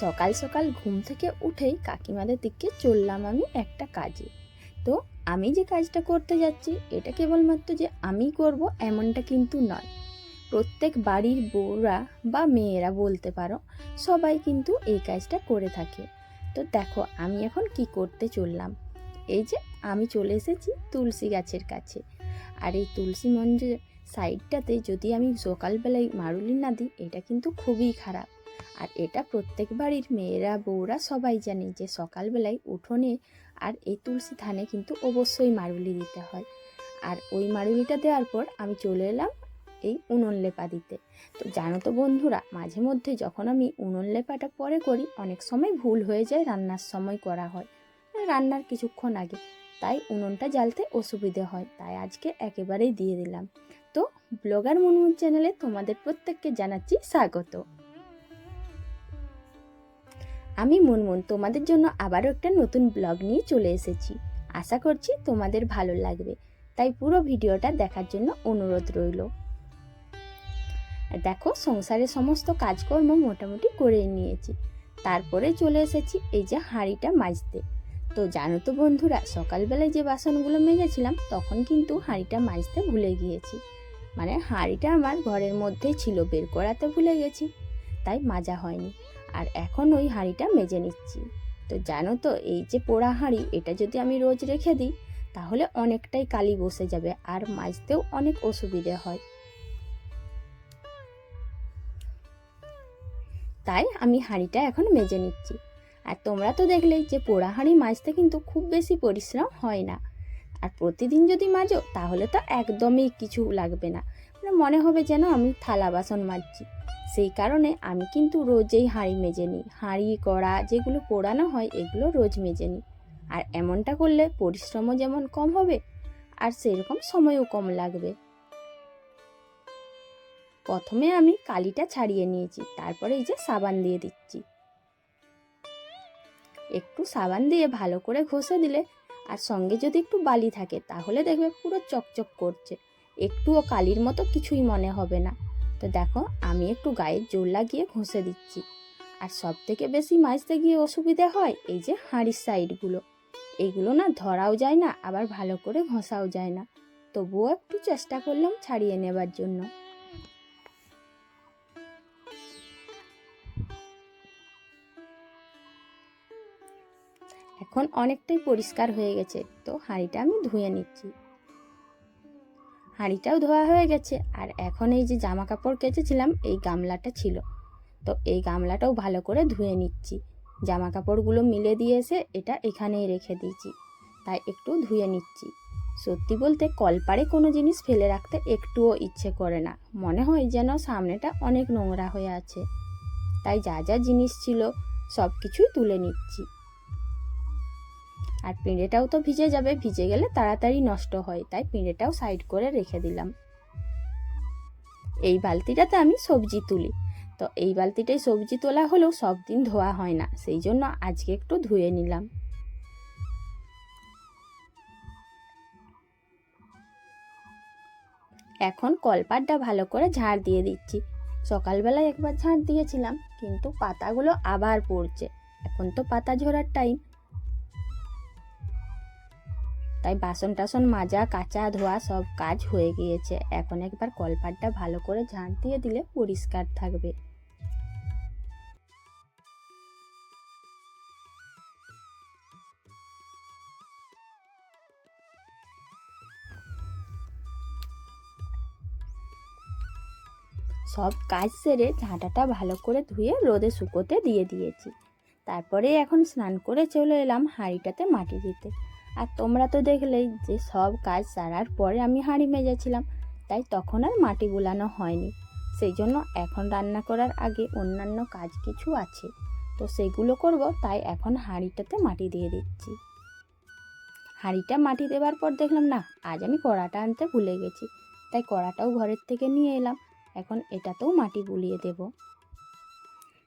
সকাল সকাল ঘুম থেকে উঠেই কাকিমাদের দিকে চললাম আমি একটা কাজে। তো আমি যে কাজটা করতে যাচ্ছি, এটা কেবলমাত্র যে আমি করব এমনটা কিন্তু নয়। প্রত্যেক বাড়ির বউরা বা মেয়েরা বলতে পারো, সবাই কিন্তু এই কাজটা করে থাকে। তো দেখো, আমি এখন কি করতে চললাম? এই যে আমি চলে এসেছি তুলসী গাছের কাছে। আর এই তুলসী মঞ্জের সাইডটাতে যদি আমি সকালবেলায় মারুলি না দিই, এটা কিন্তু খুবই খারাপ। আর এটা প্রত্যেক বাড়ির মেয়েরা, বউরা সবাই জানে যে সকালবেলায় উঠোনে আর এই তুলসী থানে কিন্তু অবশ্যই মারুলি দিতে হয়। আর ওই মারুলিটা দেওয়ার পর আমি চলে এলাম এই উনুন লেপা দিতে। তো জানো তো বন্ধুরা, মাঝে মধ্যে যখন আমি উনুন লেপাটা পরে করি, অনেক সময় ভুল হয়ে যায় রান্নার সময় করা হয়। রান্নার কিছুক্ষণ আগে। তাই উনুনটা জ্বালতে অসুবিধে হয়, তাই আজকে একেবারেই দিয়ে দিলাম। তো ব্লগার মুনমুন চ্যানেলে তোমাদের প্রত্যেককে জানাচ্ছি স্বাগত। আমি মুনমুন, তোমাদের জন্য আবারও একটা নতুন ব্লগ নিয়ে চলে এসেছি। আশা করছি তোমাদের ভালো লাগবে। তাই পুরো ভিডিওটা দেখার জন্য অনুরোধ রইল। দেখো সংসারের সমস্ত কাজকর্ম মোটামুটি করে নিয়েছি। তারপরে চলে এসেছি এই যে হাঁড়িটা মাজতে। তো জানো তো বন্ধুরা, সকালবেলায় যে বাসনগুলো মেজেছিলাম, তখন কিন্তু হাঁড়িটা মাজতে ভুলে গিয়েছি। মানে হাঁড়িটা আমার ঘরের মধ্যেই ছিল, বের করাতে ভুলে গেছি। তাই মাজা হয়নি। আর এখন ওই হাঁড়িটা মেজে নিচ্ছি। তো জানো তো, এই যে পোড়া হাঁড়ি, এটা যদি আমি রোজ রেখে দিই, তাহলে অনেকটাই কালি বসে যাবে আর মাজতেও অনেক অসুবিধে হয়। তাই আমি হাঁড়িটা এখন মেজে নিচ্ছি। আর তোমরা তো দেখলেই যে পোড়া হাঁড়ি মাজতে কিন্তু খুব বেশি পরিশ্রম হয় না। আর প্রতিদিন যদি মাজো, তাহলে তো একদমই কিছু লাগবে না। মানে মনে হবে যেন আমি থালা বাসন মাজছি। সেই কারণে আমি কিন্তু রোজেই হাঁড়ি মেজে নিই। হাঁড়ি, কড়া যেগুলো পোড়ানো হয়, এগুলো রোজ মেজে নিই। আর এমনটা করলে পরিশ্রমও যেমন কম হবে, আর সেরকম সময়ও কম লাগবে। প্রথমে আমি কালিটা ছাড়িয়ে নিয়েছি, তারপরে এই যে সাবান দিয়ে দিচ্ছি। একটু সাবান দিয়ে ভালো করে ঘষে দিলে, আর সঙ্গে যদি একটু বালি থাকে, তাহলে দেখবে পুরো চকচক করছে। একটুও কালির মতো কিছুই মনে হবে না। তো দেখো, আমি একটু গায়ে জোর লাগিয়ে ঘষে দিচ্ছি। আর সব থেকে বেশি মাজতে গিয়ে অসুবিধে হয় এই যে হাঁড়ির সাইডগুলো। এইগুলো না ধরাও যায় না, আবার ভালো করে ঘষাও যায় না। তবুও একটু চেষ্টা করলাম ছাড়িয়ে নেবার জন্য। এখন অনেকটাই পরিষ্কার হয়ে গেছে, তো হাঁড়িটা আমি ধুয়ে নিচ্ছি। হাঁড়িটাও ধোয়া হয়ে গেছে। আর এখন এই যে জামা কাপড় কেচেছিলাম, এই গামলাটা ছিল। তো এই গামলাটাও ভালো করে ধুয়ে নিচ্ছি। জামা কাপড়গুলো মিলে দিয়ে এসে এটা এখানেই রেখে দিয়েছি। তাই একটু ধুয়ে নিচ্ছি। সত্যি বলতে কলপারে কোনো জিনিস ফেলে রাখতে একটুও ইচ্ছে করে না। মনে হয় যেন সামনেটা অনেক নোংরা হয়ে আছে। তাই যা যা জিনিস ছিল সব কিছুই তুলে নিচ্ছি। আর পিঁড়েটাও তো ভিজে যাবে, ভিজে গেলে তাড়াতাড়ি নষ্ট হয়, তাই পিঁড়েটাও সাইড করে রেখে দিলাম। এই বালতিটাতে আমি সবজি তুলি। তো এই বালতিটাই সবজি তোলা হলেও সব দিন ধোয়া হয় না, সেই জন্য আজকে একটু ধুয়ে নিলাম। এখন কলপাটটা ভালো করে ঝাড় দিয়ে দিচ্ছি। সকালবেলায় একবার ঝাড় দিয়েছিলাম, কিন্তু পাতাগুলো আবার পড়ছে। এখন তো পাতা ঝরার টাইম তাই বাসন টাসন মাজা, কাচা ধোয়া সব কাজ হয়ে গিয়েছে। এখন একবার কলপাটটা ভালো করে ঝাঁট দিয়ে দিলে পরিষ্কার থাকবে। সব কাজ সেরে ঝাঁটাটা ভালো করে ধুয়ে রোদে শুকোতে দিয়ে দিয়েছি। তারপরে এখন স্নান করে চলে এলাম হাঁড়িটাতে মাটি দিতে। আর তোমরা তো দেখলেই যে সব কাজ সারার পরে আমি হাঁড়ি মেজেছিলাম, তাই তখন আর মাটি গুলানো হয়নি। সেই জন্য এখন রান্না করার আগে অন্যান্য কাজ কিছু আছে, তো সেগুলো করব, তাই এখন হাঁড়িটাতে মাটি দিয়ে দিচ্ছি। হাঁড়িটা মাটি দেওয়ার পর দেখলাম, না, আজ আমি কড়াটা আনতে ভুলে গেছি, তাই কড়াটাও ঘরের থেকে নিয়ে এলাম, এখন এটাতেও মাটি বুলিয়ে দেব।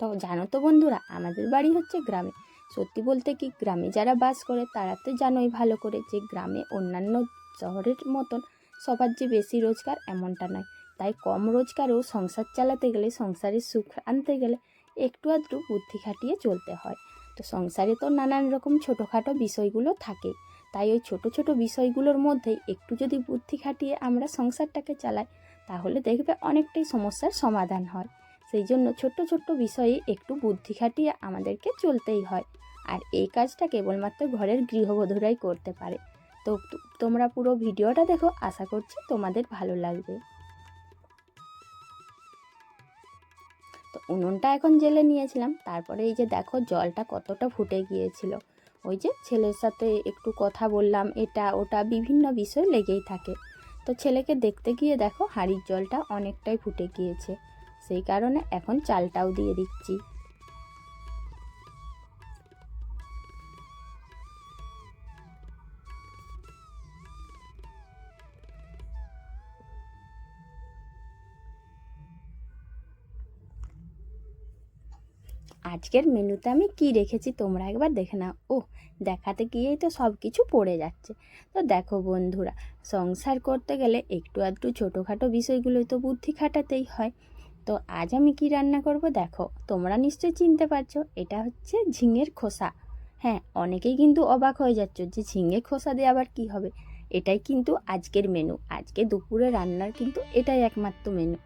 তো জানো তো বন্ধুরা, আমাদের বাড়ি হচ্ছে গ্রামে সত্যি বলতে কি গ্রামে যারা বাস করে, তারা তো জানোই ভালো করে যে গ্রামে অন্যান্য শহরের মতন সবার যে বেশি রোজগার এমনটা নয়। তাই কম রোজগারেও সংসার চালাতে গেলে, সংসারের সুখ আনতে গেলে একটু আধটু বুদ্ধি খাটিয়ে চলতে হয়। তো সংসারে তো নানান রকম ছোটোখাটো বিষয়গুলো থাকে। তাই ওই ছোট ছোট বিষয়গুলোর মধ্যেই একটু যদি বুদ্ধি খাটিয়ে আমরা সংসারটাকে চালাই, তাহলে দেখবে অনেকটাই সমস্যার সমাধান হয়। সেই জন্য ছোট্ট ছোট্ট বিষয়ে একটু বুদ্ধি খাটিয়ে আমাদেরকে চলতেই হয়। আর এই কাজটা কেবলমাত্র ঘরের গৃহবধূরাই করতে পারে। তো তোমরা পুরো ভিডিওটা দেখো, আশা করছি তোমাদের ভালো লাগবে। তো উনুনটা এখন জেলে নিয়েছিলাম, তারপরে এই যে দেখো জলটা কতটা ফুটে গিয়েছিল। ওই যে ছেলের সাথে একটু কথা বললাম, এটা ওটা বিভিন্ন বিষয় লেগেই থাকে। তো ছেলেকে দেখতে গিয়ে দেখো হাঁড়ির জলটা অনেকটাই ফুটে গিয়েছে। সেই কারণে এখন চালটাও দিয়ে দিচ্ছি। আজকের মেনুতে আমি কি রেখেছি তোমরা একবার দেখে নাও। ও দেখাতে গিয়েই তো সব কিছু পড়ে যাচ্ছে। তো দেখো বন্ধুরা, সংসার করতে গেলে একটু আধটু ছোটোখাটো বিষয়গুলোই তো বুদ্ধি খাটাতেই হয়। তো আজ আমি কি রান্না করব দেখো, তোমরা নিশ্চয়ই চিনতে পারছ, এটা হচ্ছে ঝিঙের খোসা। হ্যাঁ অনেকেই কিন্তু অবাক হয়ে যাচ্ছ যে ঝিঙে খোসা দিয়ে আবার কি হবে? এটাই কিন্তু আজকের মেনু। আজকে দুপুরে রান্নার কিন্তু এটাই একমাত্র মেনু।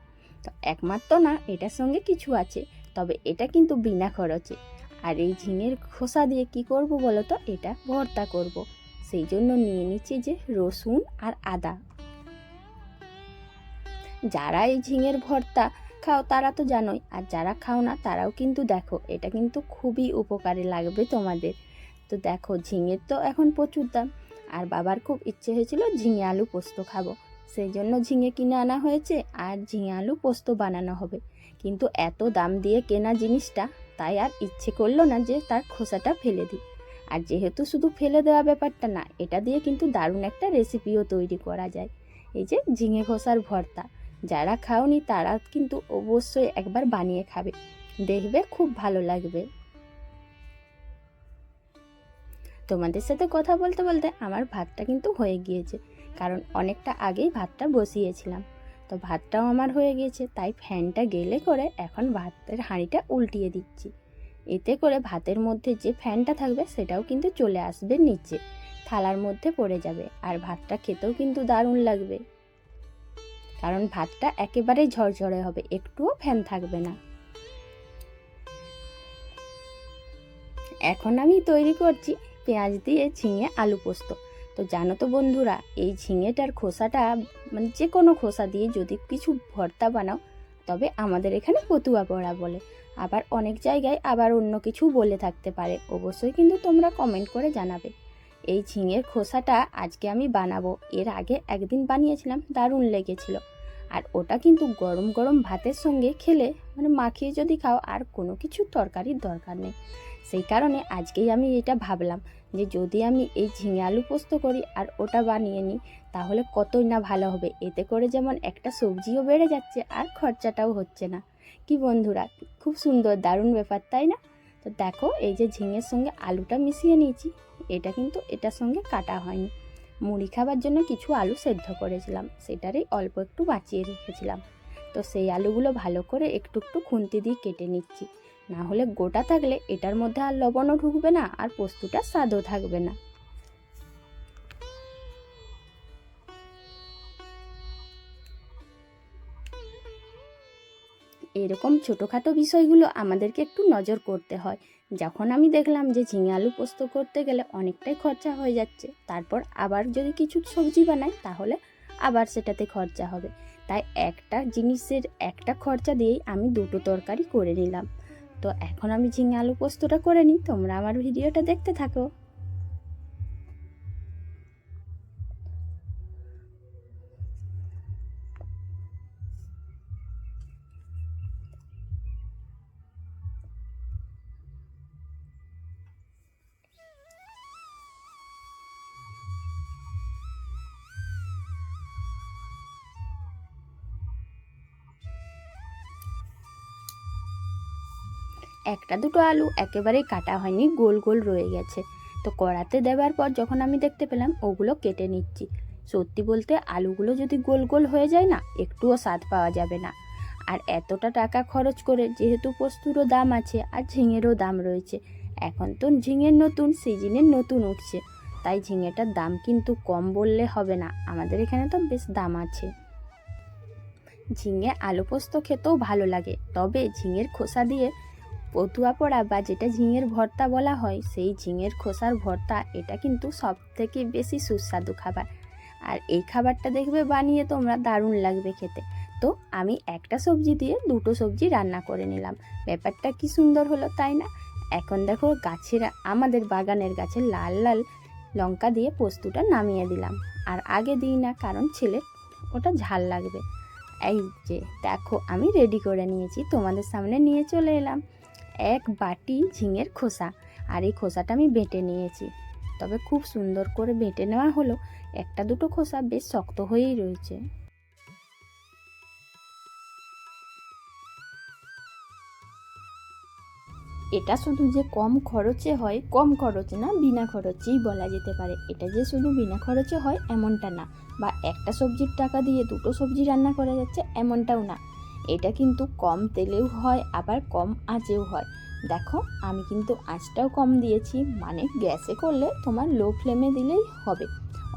তো একমাত্র না, এটার সঙ্গে কিছু আছে। তবে এটা কিন্তু বিনা খরচে। আর এই ঝিঙের খোসা দিয়ে কি করব বলো তো এটা ভর্তা করব। সেই জন্য নিয়ে নিচ্ছি যে রসুন আর আদা। যারা এই ঝিঙের ভর্তা খাও তারা তো জানোই, আর যারা খাও না তারাও কিন্তু দেখো, এটা কিন্তু খুবই উপকারে লাগবে তোমাদের। তো দেখো, ঝিঙের তো এখন প্রচুর দাম। আর বাবার খুব ইচ্ছে হয়েছিল ঝিঙে আলু পোস্ত খাব। সেই জন্য ঝিঙে কিনে আনা হয়েছে আর ঝিঙে আলু পোস্ত বানানো হবে। কিন্তু এত দাম দিয়ে কেনা জিনিসটা, তাই আর ইচ্ছে করল না যে তার খোসাটা ফেলে দিই। আর যেহেতু শুধু ফেলে দেওয়া ব্যাপারটা না, এটা দিয়ে কিন্তু দারুণ একটা রেসিপিও তৈরি করা যায়। এই যে ঝিঙে খোসার ভর্তা, যারা খাওনি তারা কিন্তু অবশ্যই একবার বানিয়ে খাবে। দেখবে খুব ভালো লাগবে। তোমাদের সাথে কথা বলতে বলতে আমার ভাতটা কিন্তু হয়ে গিয়েছে। কারণ অনেকটা আগেই ভাতটা বসিয়েছিলাম। তো ভাতটাও আমার হয়ে গিয়েছে, তাই ফ্যানটা গেলে করে এখন ভাতের হাঁড়িটা উল্টিয়ে দিচ্ছি। এতে করে ভাতের মধ্যে যে ফ্যানটা থাকবে সেটাও কিন্তু চলে আসবে নিচে, থালার মধ্যে পড়ে যাবে আর ভাতটা খেতেও কিন্তু দারুণ লাগবে। কারণ ভাতটা একেবারেই ঝরঝরে হবে, একটুও ফ্যান থাকবে না। এখন আমি তৈরি করছি পেঁয়াজ দিয়ে ঝিঙে আলু পোস্ত। তো জানো তো বন্ধুরা, এই ঝিঙেটার খোসাটা মানে যে কোনো খোসা দিয়ে যদি কিছু ভর্তা বানাও, তবে আমাদের এখানে পতুয়া পড়া বলে। আবার অনেক জায়গায় আবার অন্য কিছু বলে থাকতে পারে। অবশ্যই কিন্তু তোমরা কমেন্ট করে জানাবে। এই ঝিঙের খোসাটা আজকে আমি বানাবো। এর আগে একদিন বানিয়েছিলাম, দারুণ লেগেছিল। আর ওটা কিন্তু গরম গরম ভাতের সঙ্গে খেলে মানে মাখিয়ে যদি খাও, আর কোনো কিছু তরকারির দরকার নেই। সেই কারণে আজকেই আমি এটা ভাবলাম যে যদি আমি এই ঝিঙে আলু পোস্ত করি আর ওটা বানিয়ে নিই, তাহলে কতই না ভালো হবে? এতে করে যেমন একটা সবজিও বেড়ে যাচ্ছে আর খরচাটাও হচ্ছে না। কি বন্ধুরা, খুব সুন্দর, দারুণ ব্যাপার, তাই না? তো দেখো, এই যে ঝিঙের সঙ্গে আলুটা মিশিয়ে নিয়েছি, এটা কিন্তু এটার সঙ্গে কাটা হয়নি। মুড়ি খাবার জন্য কিছু আলু সেদ্ধ করেছিলাম, সেটারই অল্প একটু বাঁচিয়ে রেখেছিলাম। তো সেই আলুগুলো ভালো করে একটু একটু খুন্তি দিয়ে কেটে নিচ্ছি। না হলে গোটা থাকলে এটার মধ্যে আর লবণও ঢুকবে না, আর পোস্তটা স্বাদও থাকবে না। এরকম ছোটোখাটো বিষয়গুলো আমাদেরকে একটু নজর করতে হয়। যখন আমি দেখলাম যে ঝিঙে আলু পোস্ত করতে গেলে অনেকটাই খরচা হয়ে যাচ্ছে, তারপর আবার যদি কিছু সবজি বানাই, তাহলে আবার সেটাতে খরচা হবে। তাই একটা জিনিসের একটা খরচা দিয়েই আমি দুটো তরকারি করে নিলাম। তো এখন আমি ঝিঙে আলু পোস্তটা করে নিই তোমরা আমার ভিডিওটা দেখতে থাকো। একটা দুটো আলু একেবারেই কাটা হয়নি, গোল গোল রয়ে গেছে। তো কড়াতে দেওয়ার পর যখন আমি দেখতে পেলাম, ওগুলো কেটে নিচ্ছি। সত্যি বলতে আলুগুলো যদি গোল গোল হয়ে যায় না, একটুও স্বাদ পাওয়া যাবে না। আর এতটা টাকা খরচ করে যেহেতু পোস্তুরও দাম আছে আর ঝিঙেরও দাম রয়েছে, এখন তো ঝিঙের নতুন, সিজনের নতুন উঠছে। তাই ঝিঙেটার দাম কিন্তু কম বললে হবে না, আমাদের এখানে তো বেশ দাম আছে। ঝিঙে আলু পোস্ত খেতেও ভালো লাগে, তবে ঝিঙের খোসা দিয়ে পটুয়া পোড়া বা যেটা ঝিঙের ভর্তা বলা হয়, সেই ঝিঙের খোসার ভর্তা, এটা কিন্তু সব থেকে বেশি সুস্বাদু খাবার। আর এই খাবারটা দেখবে বানিয়ে তোমরা দারুণ লাগবে খেতে। তো আমি একটা সবজি দিয়ে দুটো সবজি রান্না করে নিলাম। ব্যাপারটা কি সুন্দর হলো তাই না? এখন দেখো গাছের, আমাদের বাগানের গাছে লাল লাল লঙ্কা দিয়ে পোস্তটা নামিয়ে দিলাম। আর আগে দিই না, কারণ ছেলে, ওটা ঝাল লাগবে। এই যে, দেখো, আমি রেডি করে নিয়েছি, তোমাদের সামনে নিয়ে চলে এলাম। এক বাটি ঝিঙের খোসা আর এই খোসাটা আমি বেটে নিয়েছি। তবে খুব সুন্দর করে বেটে নেওয়া হলো, একটা দুটো খোসা বেশ শক্ত হয়েই রয়েছে। এটা শুধু যে কম খরচে হয়, কম খরচে না, বিনা খরচেই বলা যেতে পারে। এটা যে শুধু বিনা খরচে হয়, এমনটা না। বা একটা সবজির টাকা দিয়ে দুটো সবজি রান্না করা যাচ্ছে, এমনটাও না। এটা কিন্তু কম তেলেও হয়, আবার কম আঁচেও হয়। দেখো, আমি কিন্তু আঁচটাও কম দিয়েছি মানে গ্যাসে করলে তোমার লো ফ্লেমে দিলেই হবে।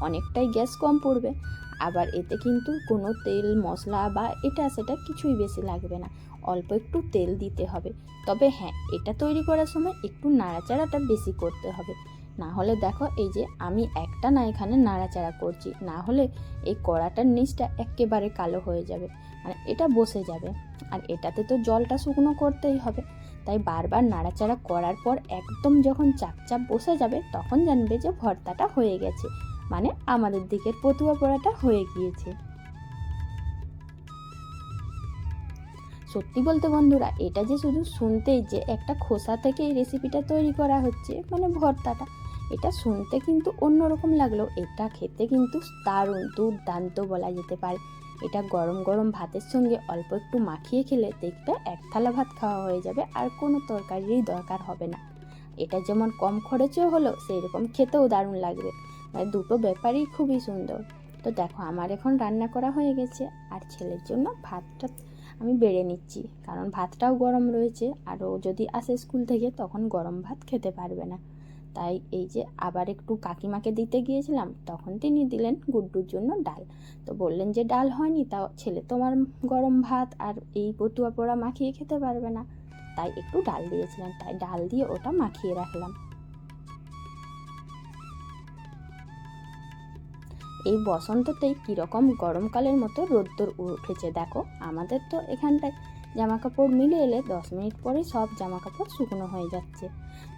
অনেকটাই গ্যাস কম পড়বে। আবার এতে কিন্তু কোনো তেল মশলা বা এটা সেটা কিছুই বেশি লাগবে না। অল্প একটু তেল দিতে হবে। তবে হ্যাঁ এটা তৈরি করার সময় একটু নাড়াচাড়াটা বেশি করতে হবে। না হলে দেখো এই যে আমি একটা না এখানে নাড়াচাড়া করছি না হলে এই কড়াটার নিচটা একেবারে কালো হয়ে যাবে মানে এটা বসে যাবে। আর এটাতে তো জলটা শুকনো করতেই হবে, তাই বারবার নাড়াচাড়া করার পর একদম যখন চাপচাপ বসে যাবে, তখন জানবে যে ভর্তাটা হয়ে গেছে মানে আমাদের দিকের পতুয়া পোড়াটা হয়ে গিয়েছে। সত্যি বলতে বন্ধুরা, এটা যে শুধু শুনতেই যে একটা খোসা থেকে এই রেসিপিটা তৈরি করা হচ্ছে মানে ভর্তাটা এটা শুনতে কিন্তু অন্যরকম লাগল। এটা খেতে কিন্তু দারুণ, দুর্দান্ত বলা যেতে পারে। এটা গরম গরম ভাতের সঙ্গে অল্প একটু মাখিয়ে খেলে দেখবে এক থালা ভাত খাওয়া হয়ে যাবে আর কোনো তরকারিরই দরকার হবে না। এটা যেমন কম খরচেও হলো সেই রকম খেতেও দারুণ লাগবে। মানে দুটো ব্যাপারই খুবই সুন্দর। তো দেখো, আমার এখন রান্না করা হয়ে গেছে আর ছেলের জন্য ভাতটা আমি বেড়ে নিচ্ছি। কারণ ভাতটাও গরম রয়েছে আরও যদি আসে স্কুল থেকে তখন গরম ভাত খেতে পারবে না। তাই এই যে আবার একটু কাকিমাকে দিতে গিয়েছিলাম, তখন তিনি দিলেন গুড্ডুর জন্য ডাল। তো বললেন যে ডাল হয়নি, তাও ছেলে তোমার গরম ভাত আর এই পটুয়া পোড়া মাখিয়ে খেতে পারবে না। তাই একটু ডাল দিয়েছিলেন, তাই ডাল দিয়ে ওটা মাখিয়ে রাখলাম। এই বসন্ততেই কীরকম গরমকালের মতো রোদ্দুর উঠেছে, দেখো, আমাদের তো এখানটায় জামা কাপড় মিলে এলে দশ মিনিট পরে সব জামা কাপড় শুকনো হয়ে যাচ্ছে।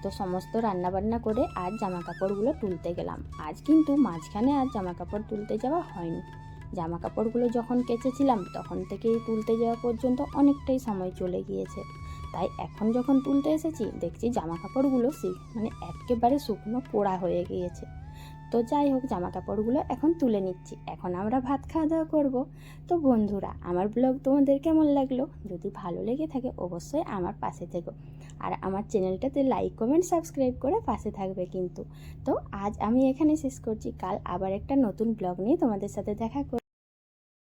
তো সমস্ত রান্নাবান্না করে আজ জামা কাপড়গুলো তুলতে গেলাম। আজ কিন্তু মাঝখানে আর জামা কাপড় তুলতে যাওয়া হয়নি। জামা কাপড়গুলো যখন কেচেছিলাম, তখন থেকেই তুলতে যাওয়া পর্যন্ত অনেকটাই সময় চলে গিয়েছে। তাই এখন যখন তুলতে এসেছি, দেখছি জামা কাপড়গুলো মানে একেবারে শুকনো পোড়া হয়ে গিয়েছে। তো যাই হোক জামা কাপড়গুলো এখন তুলে নিচ্ছি। এখন আমরা ভাত খাওয়া দাওয়া করব। তো বন্ধুরা, আমার ব্লগ তোমাদের কেমন লাগল? যদি ভালো লেগে থাকে, অবশ্যই আমার পাশে থেকো। আর আমার চ্যানেলটাতে লাইক কমেন্ট সাবস্ক্রাইব করে পাশে থাকবে কিন্তু। তো আজ আমি এখানে শেষ করছি। কাল আবার একটা নতুন ব্লগ নিয়ে তোমাদের সাথে দেখা